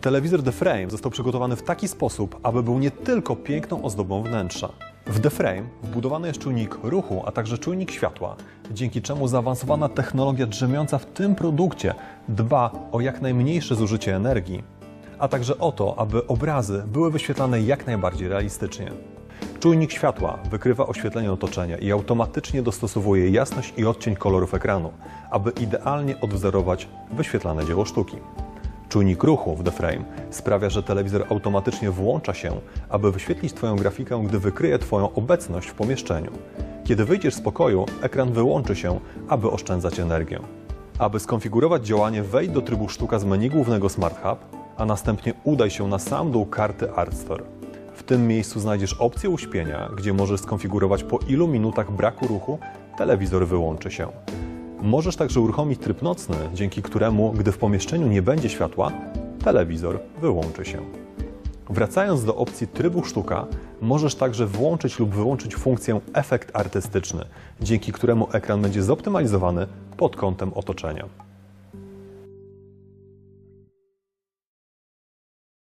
Telewizor The Frame został przygotowany w taki sposób, aby był nie tylko piękną ozdobą wnętrza. W The Frame wbudowany jest czujnik ruchu, a także czujnik światła, dzięki czemu zaawansowana technologia drzemiąca w tym produkcie dba o jak najmniejsze zużycie energii, a także o to, aby obrazy były wyświetlane jak najbardziej realistycznie. Czujnik światła wykrywa oświetlenie otoczenia i automatycznie dostosowuje jasność i odcień kolorów ekranu, aby idealnie odwzorować wyświetlane dzieło sztuki. Czujnik ruchu w The Frame sprawia, że telewizor automatycznie włącza się, aby wyświetlić Twoją grafikę, gdy wykryje Twoją obecność w pomieszczeniu. Kiedy wyjdziesz z pokoju, ekran wyłączy się, aby oszczędzać energię. Aby skonfigurować działanie, wejdź do trybu sztuka z menu głównego Smart Hub, a następnie udaj się na sam dół karty Art Store. W tym miejscu znajdziesz opcję uśpienia, gdzie możesz skonfigurować po ilu minutach braku ruchu telewizor wyłączy się. Możesz także uruchomić tryb nocny, dzięki któremu, gdy w pomieszczeniu nie będzie światła, telewizor wyłączy się. Wracając do opcji trybu sztuka, możesz także włączyć lub wyłączyć funkcję efekt artystyczny, dzięki któremu ekran będzie zoptymalizowany pod kątem otoczenia.